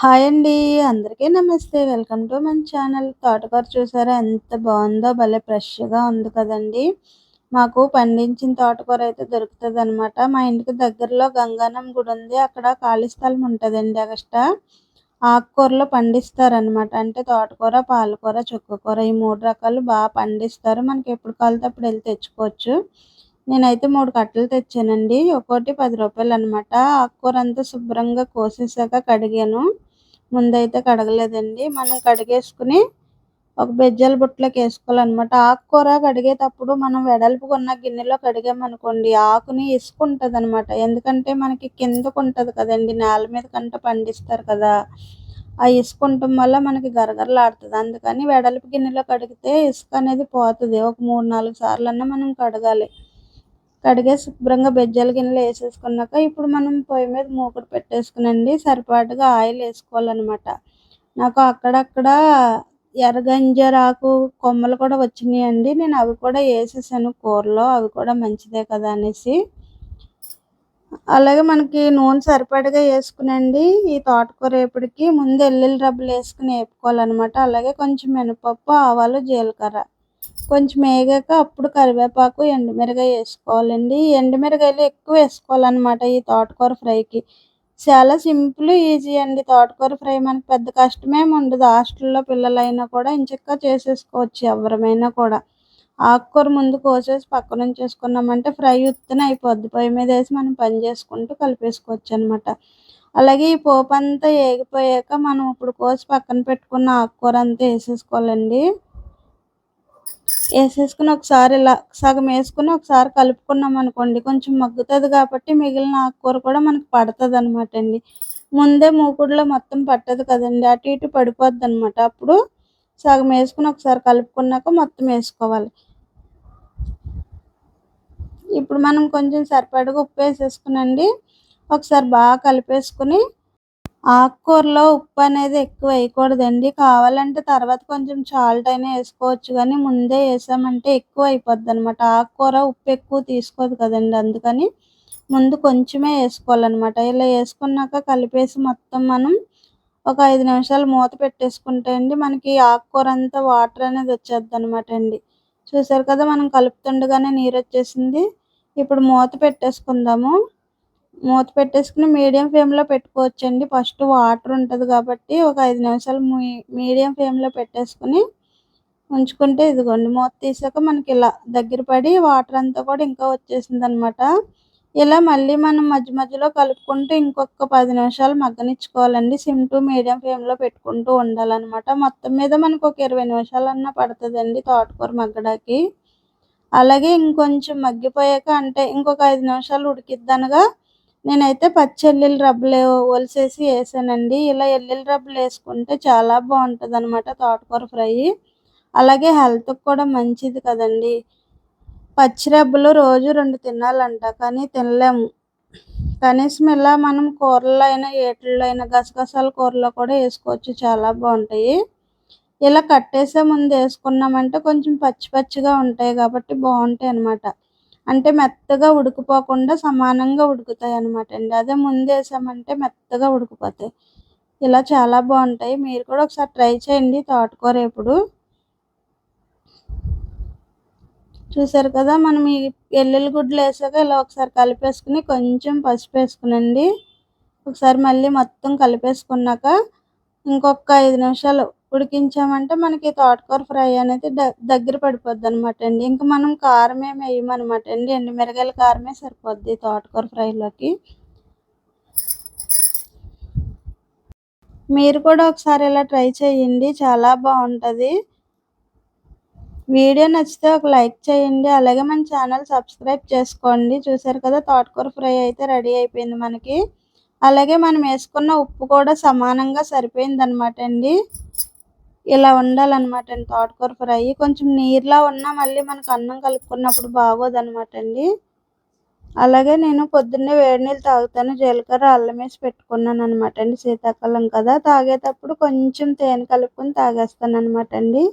Hi అండి అందరికీ నమస్తే. వెల్కమ్ టు మన ఛానల్. తోటకూర చూసారా? ఎంత బాగుందో భలే ఫ్రెష్గా ఉంది కదండి. మాకు పండించిన తోటకూర అయితే దొరుకుతుంది అనమాట మా ఇంటికి దగ్గరలో గంగానం గుడి ఉంది. అక్కడ ఖాళీ స్థలం ఉంటుందండి అగస్ట ఆకుకూరలు పండిస్తారనమాట అంటే తోటకూర పాలకూర చుక్కకూర ఈ మూడు రకాలు బాగా పండిస్తారు. మనకి ఎప్పుడు కాలితే అప్పుడు వెళ్ళి తెచ్చుకోవచ్చు. నేనైతే మూడు కట్టలు తెచ్చానండి. ఒక్కోటి పది రూపాయలు అనమాట ఆకుకూర అంతా శుభ్రంగా కోసేసాక కడిగాను. ముందైతే కడగలేదండి. మనం కడిగేసుకుని ఒక బెజ్జల బుట్టలోకి వేసుకోవాలన్నమాట. ఆకుకూర కడిగేటప్పుడు మనం వెడల్పుగా ఉన్న గిన్నెలో కడిగామనుకోండి ఆకుని ఇసుకుంటుంది అనమాట ఎందుకంటే మనకి కిందకు ఉంటుంది కదండి నేల మీద కంట పండిస్తారు కదా. ఆ ఇసుక ఉండటం వల్ల మనకి గరగరలాడుతుంది. అందుకని వెడల్పు గిన్నెలో కడిగితే ఇసుక అనేది పోతుంది. ఒక మూడు నాలుగు సార్లు అన్నా మనం కడగాలి. కడిగే శుభ్రంగా బెజ్జల గిన్నెలు వేసేసుకున్నాక ఇప్పుడు మనం పొయ్యి మీద మూకుడు పెట్టేసుకునండి. సరిపాటుగా ఆయిల్ వేసుకోవాలన్నమాట. నాకు అక్కడక్కడ ఎర్రగంజరాకు కొమ్మలు కూడా వచ్చినాయండి. నేను అవి కూడా వేసేసాను కూరలో. అవి కూడా మంచిదే కదా అనేసి. అలాగే మనకి నూనె సరిపడగా వేసుకునండి. ఈ తోటకూర వేపుడికి ముందు ఎల్లుల్లి రబ్బలు వేసుకుని వేపుకోవాలన్నమాట. అలాగే కొంచెం మినపప్పు ఆవాలు జీలకర్ర. కొంచెం వేగాక అప్పుడు కరివేపాకు ఎండుమిరగాయ వేసుకోవాలండి. ఎండుమిరగాయలు ఎక్కువ వేసుకోవాలన్నమాట ఈ తోటకూర ఫ్రైకి. చాలా సింపుల్ ఈజీ అండి. తోటకూర ఫ్రై మనకు పెద్ద కష్టమేమి ఉండదు. హాస్టల్లో పిల్లలైనా కూడా ఇంచక్క చేసేసుకోవచ్చు ఎవరమైనా కూడా. ఆకుకూర ముందు కోసేసి పక్కన ఉంచేసుకున్నామంటే ఫ్రై ఉత్తున అయిపోద్ది. పొయ్యి మీద వేసి మనం పని చేసుకుంటూ కలిపేసుకోవచ్చు అనమాట అలాగే ఈ పోపు అంతా వేగిపోయాక మనం ఇప్పుడు కోసి పక్కన పెట్టుకున్న ఆకుకూర అంతా వేసేసుకోవాలండి. వేసేసుకుని ఒకసారి ఇలా సగం వేసుకుని ఒకసారి కలుపుకున్నాం అనుకోండి కొంచెం మగ్గుతుంది కాబట్టి మిగిలిన ఆకుకూర కూడా మనకు పడుతుంది అనమాట అండి. ముందే మూకుడులో మొత్తం పట్టదు కదండి అటు ఇటు పడిపోద్ది అనమాట అప్పుడు సగం వేసుకుని ఒకసారి కలుపుకున్నాక మొత్తం వేసుకోవాలి. ఇప్పుడు మనం కొంచెం సరిపడగా ఉప్పు వేసేసుకునండి ఒకసారి బాగా కలిపేసుకుని ఆకుకూరలో ఉప్పు అనేది ఎక్కువ వేయకూడదండి. కావాలంటే తర్వాత కొంచెం సాల్ట్ అయినా వేసుకోవచ్చు కానీ ముందే వేసామంటే ఎక్కువ అయిపోద్ది అనమాట ఆకుకూర ఉప్పు ఎక్కువ తీసుకోదు కదండి. అందుకని ముందు కొంచెమే వేసుకోవాలన్నమాట. ఇలా వేసుకున్నాక కలిపేసి మొత్తం మనం ఒక ఐదు నిమిషాలు మూత పెట్టేసుకుంటే అండి మనకి ఆకుకూర అంతా వాటర్ అనేది వచ్చేద్ది అనమాట అండి. చూసారు కదా మనం కలుపుతుండగానే నీరు వచ్చేసింది. ఇప్పుడు మూత పెట్టేసుకుందాము. మూత పెట్టేసుకుని మీడియం ఫ్లేమ్లో పెట్టుకోవచ్చండి. ఫస్ట్ వాటర్ ఉంటుంది కాబట్టి ఒక ఐదు నిమిషాలు మీడియం ఫ్లేమ్లో పెట్టేసుకుని ఉంచుకుంటే ఇదిగోండి. మూత తీసాక మనకి ఇలా దగ్గర పడి వాటర్ అంతా కూడా ఇంకా వచ్చేసింది అనమాట ఇలా మళ్ళీ మనం మధ్య మధ్యలో కలుపుకుంటూ ఇంకొక పది నిమిషాలు మగ్గనిచ్చుకోవాలండి. సిమ్ టు మీడియం ఫ్లేమ్లో పెట్టుకుంటూ ఉండాలన్నమాట మొత్తం మీద మనకు ఒక ఇరవై నిమిషాలన్నా పడుతుందండి తోటకూర మగ్గడానికి. అలాగే ఇంకొంచెం మగ్గిపోయాక అంటే ఇంకొక ఐదు నిమిషాలు ఉడికిద్దనగా నేనైతే పచ్చి ఎల్లుల్లి రబ్బలు ఒలిసేసి వేసానండి. ఇలా ఎల్లుల్లి రబ్బలు వేసుకుంటే చాలా బాగుంటుంది అనమాట తోటకూర ఫ్రై. అలాగే హెల్త్కి కూడా మంచిది కదండి. పచ్చి రబ్బలు రోజు రెండు తినాలంట కానీ తినలేము. కనీసం ఇలా మనం కూరల్లో అయినా ఏట్లలో అయినా గసగసాల కూరలో కూడా వేసుకోవచ్చు చాలా బాగుంటాయి. ఇలా కట్టేసే ముందు వేసుకున్నామంటే కొంచెం పచ్చి పచ్చిగా ఉంటాయి కాబట్టి బాగుంటాయి అనమాట అంటే మెత్తగా ఉడికిపోకుండా సమానంగా ఉడుకుతాయి అనమాట అండి. అదే ముందు వేసామంటే మెత్తగా ఉడికిపోతాయి. ఇలా చాలా బాగుంటాయి. మీరు కూడా ఒకసారి ట్రై చేయండి తోటకూర ఇప్పుడు చూసారు కదా మనం ఈ ఎల్లుల్లి గుడ్లు వేసాక ఇలా ఒకసారి కలిపేసుకుని కొంచెం పసుపు వేసుకునండి. ఒకసారి మళ్ళీ మొత్తం కలిపేసుకున్నాక ఇంకొక ఐదు నిమిషాలు ఉడికించామంటే మనకి తోటకూర ఫ్రై అనేది దగ్గర పడిపోద్ది అనమాట అండి. ఇంకా మనం కారం ఏమి వేయమనమాట అండి. ఎండు మిరగాయల కారమే సరిపోద్ది తోటకూర ఫ్రైలోకి. మీరు కూడా ఒకసారి ఇలా ట్రై చేయండి. చాలా బాగుంటుంది. వీడియో నచ్చితే ఒక లైక్ చేయండి. అలాగే మన ఛానల్ సబ్స్క్రైబ్ చేసుకోండి. చూసారు కదా తోటకూర ఫ్రై అయితే రెడీ అయిపోయింది మనకి. అలాగే మనం వేసుకున్న ఉప్పు కూడా సమానంగా సరిపోయింది అనమాట అండి. ఇలా ఉండాలన్నమాట అండి. తోటకూర ఫ్రై. కొంచెం నీరులా ఉన్నా మళ్ళీ మనకు అన్నం కలుపుకున్నప్పుడు బాగోదన్నమాట అండి అలాగే నేను పొద్దున్నే వేడి నీళ్ళు తాగుతాను. జీలకర్ర అల్లం వేసి పెట్టుకున్నాను అనమాట అండి శీతాకాలం కదా. తాగేటప్పుడు కొంచెం తేనె కలుపుకొని తాగేస్తాను అనమాట అండి